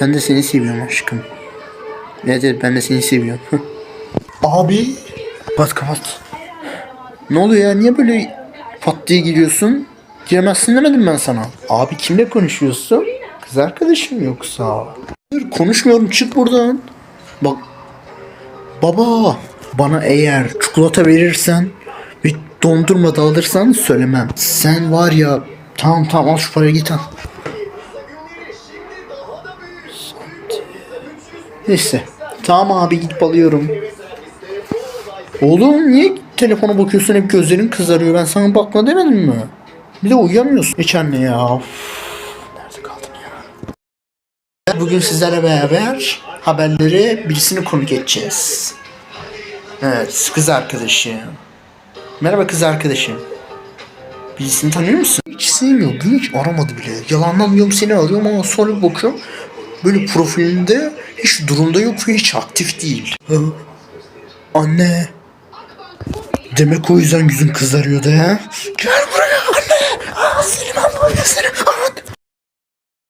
Ben de seni seviyorum aşkım. Evet evet ben de seni seviyorum. Abi. Kapat kapat. Ne oluyor ya niye böyle pat diye giriyorsun? Giremezsin demedim ben sana. Abi kimle konuşuyorsun? Kız arkadaşım yoksa? Hayır konuşmuyorum çık buradan. Bak. Baba. Bana eğer çikolata verirsen ve dondurma da alırsan söylemem. Sen var ya tamam tamam al şu parayı git al. Neyse. Tamam abi gidip alıyorum. Oğlum niye telefona bakıyorsun hep gözlerin kızarıyor ben sana bakma demedim mi? Bir de uyuyamıyorsun. Hiç anne ya. Of. Nerede kaldım ya? Bugün sizlerle beraber haberleri birisini konuk edeceğiz. Evet kız arkadaşım. Merhaba kız arkadaşım. Birisini tanıyor musun? Hiç sevmiyor. Beni hiç aramadı bile. Yalandan diyorum seni arıyorum ama sonra bir bakıyorum. Böyle profilinde hiç durumda yok ve hiç aktif değil. Hı. Anne. Demek o yüzden yüzün kızarıyordu ha? Gel buraya anne. Aa, seni ben böyle seni.